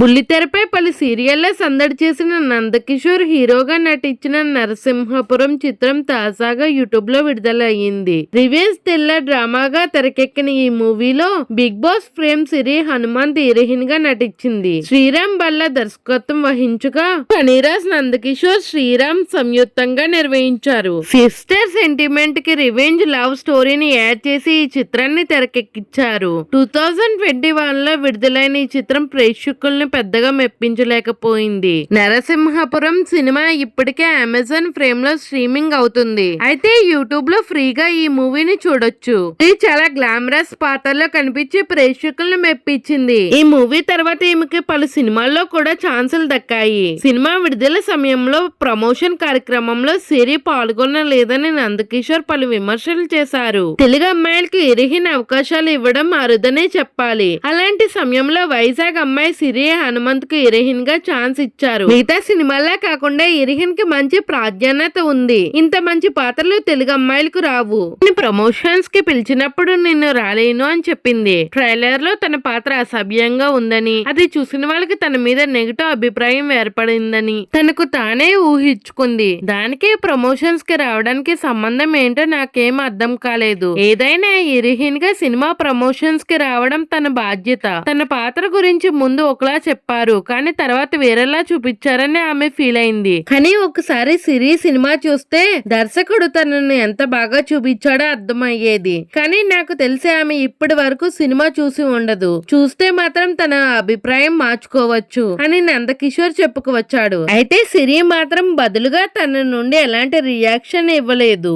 బుల్లితెరపై పలు సీరియళ్ళ సందడి చేసిన నందకిషోర్ హీరోగా నటించిన నరసింహపురం చిత్రం తాజాగా యూట్యూబ్లో విడుదల అయింది రివేజ్ థ్రిల్లర్ డ్రామాగా తెరకెక్కిన ఈ మూవీలో Bigg Boss fame Siri Hanumanth హీరోయిన్గా నటించింది. శ్రీరామ్ బల్ల దర్శకత్వం వహించగా ఫణిరాజ్ నందకిషోర్ శ్రీరామ్ సంయుక్తంగా నిర్వహించారు. సిస్టర్ సెంటిమెంట్కి రివెంజ్ లవ్ స్టోరీని యాడ్ చేసి ఈ చిత్రాన్ని తెరకెక్కించారు. టూ థౌజండ్ ట్వంటీ వన్లో విడుదలైన ఈ చిత్రం ప్రేక్షకుల్ని పెద్దగా మెప్పించలేకపోయింది. నరసింహపురం సినిమా ఇప్పటికే అమెజాన్ ఫ్రేమ్లో స్ట్రీమింగ్ అవుతుంది. అయితే యూట్యూబ్లో ఫ్రీగా ఈ మూవీని చూడొచ్చు. ఇది చాలా గ్లామరస్ పాత్రలో కనిపించి ప్రేక్షకులను మెప్పించింది. ఈ మూవీ తర్వాత ఈమెకి పలు సినిమాల్లో కూడా ఛాన్సులు దక్కాయి. సినిమా విడుదల సమయంలో ప్రమోషన్ కార్యక్రమంలో సిరి పాల్గొనలేదని నందకిషోర్ పలు విమర్శలు చేశారు. తెలుగు అమ్మాయిలకు ఇరిగిన అవకాశాలు ఇవ్వడం అరుదనే చెప్పాలి. అలాంటి సమయంలో వైజాగ్ అమ్మాయి సిరి హనుమంత్కు ఇరహిన్గా ఛాన్స్ ఇచ్చారు. మిగతా సినిమాల్లా కాకుండా ఇరహిన్కి మంచి ప్రాధాన్యత ఉంది. ఇంత మంచి పాత్రలు తెలుగు అమ్మాయిలకు రావు. ప్రమోషన్స్కి పిలిచినప్పుడు నిన్ను రాలేను అని చెప్పింది. ట్రైలర్లో తన పాత్ర అసభ్యంగా ఉందని అది చూసిన వాళ్ళకి తన మీద నెగిటివ్ అభిప్రాయం ఏర్పడిందని తనకు తానే ఊహించుకుంది. దానికి ప్రమోషన్స్కి రావడానికి సంబంధం ఏంటో నాకేం అర్థం కాలేదు. ఏదైనా ఇరిహిన్గా సినిమా ప్రమోషన్స్కి రావడం తన బాధ్యత. తన పాత్ర గురించి ముందు ఒకలా చెప్పారు. కానీ తర్వాత వేరేలా చూపించారని ఆమె ఫీల్ అయింది. కానీ ఒకసారి సిరి సినిమా చూస్తే దర్శకుడు తనను ఎంత బాగా చూపించాడో అర్థమయ్యేది. కానీ నాకు తెలిసి ఆమె ఇప్పటి వరకు సినిమా చూసి ఉండదు. చూస్తే మాత్రం తన అభిప్రాయం మార్చుకోవచ్చు అని నందకిషోర్ చెప్పుకోవచ్చాడు అయితే సిరి మాత్రం బదులుగా తన నుండి ఎలాంటి రియాక్షన్ ఇవ్వలేదు.